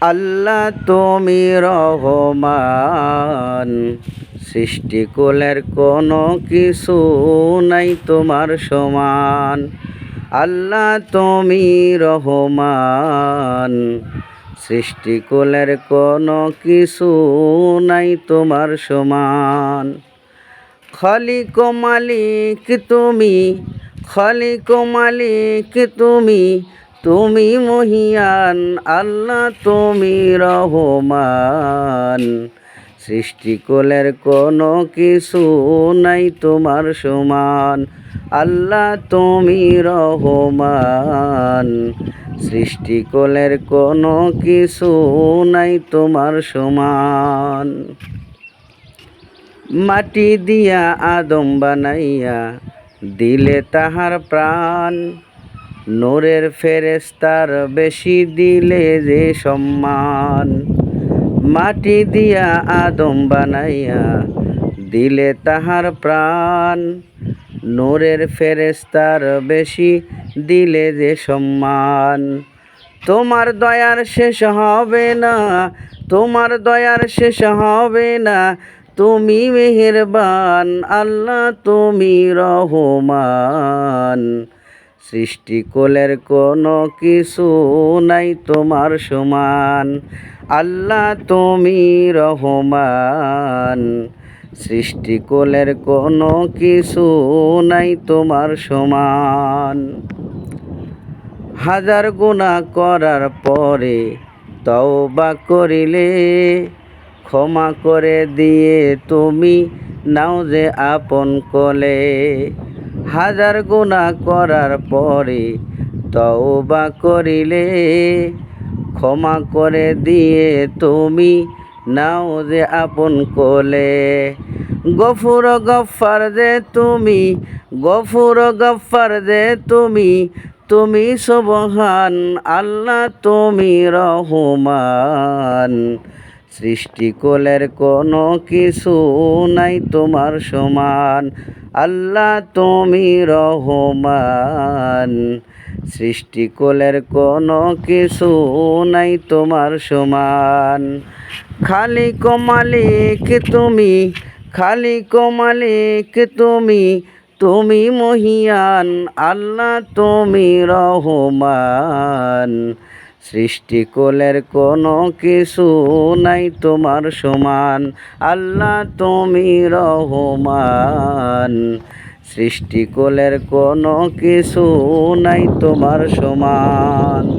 আল্লাহ তুমি রহমান। সৃষ্টিকুলের কোনো কিছু নাই তোমার সমান। আল্লাহ তুমি রহমান। সৃষ্টিকুলের কোনো কিছু নাই তোমার সমান। খালিক মালিক তুমি, খালিক মালিক তুমি তুমি মহিয়ান, আল্লাহ তুমি রহমান। সৃষ্টিকুলের কোনো কিছু নাই তোমার সমান, আল্লাহ তুমি রহমান। সৃষ্টিকুলের কোনো কিছু নাই তোমার সমান। মাটি দিয়া আদম বানাইয়া দিলে তাহার প্রাণ। নূরের ফেরেস্তার বেশি দিলে যে সম্মান। মাটি দিয়া আদম বানাইয়া দিলে তাহার প্রাণ। নূরের ফেরেস্তার বেশি দিলে যে সম্মান। তোমার দয়ার শেষ হবে না, তোমার দয়ার শেষ হবে না। তুমি মেহেরবান, আল্লাহ তুমি রহমান। সৃষ্টিকুলের কোনো কিছু নাই তোমার সমান। আল্লাহ তুমি রহমান। সৃষ্টিকুলের কোনো কিছু নাই তোমার সমান। হাজার গুণা করার পরে তওবা করিলে ক্ষমা করে দিয়ে তুমি নাও যে আপন কলে। হাজার গুণা করার পরে তওবা করিলে ক্ষমা করে দিয়ে তুমি নাও যে আপন কোলে। গফুর গফার যে তুমি, গফুর গফার যে তুমি তুমি সবহান, আল্লাহ তুমি রহমান। সৃষ্টিকুলের কোনো কিছু নাই তোমার সমান। আল্লাহ তুমি রহমান। সৃষ্টিকুলের কোনো কিছু নাই তোমার সমান। খালি মালিক তুমি খালি মালিক তুমি তুমি মহিয়ান। আল্লাহ তুমি রহমান। সৃষ্টিকুলের কোনো কিছু নাই তোমার সমান। আল্লাহ তুমি রহমান। সৃষ্টিকোলের কোনো কিছু নাই তোমার সমান।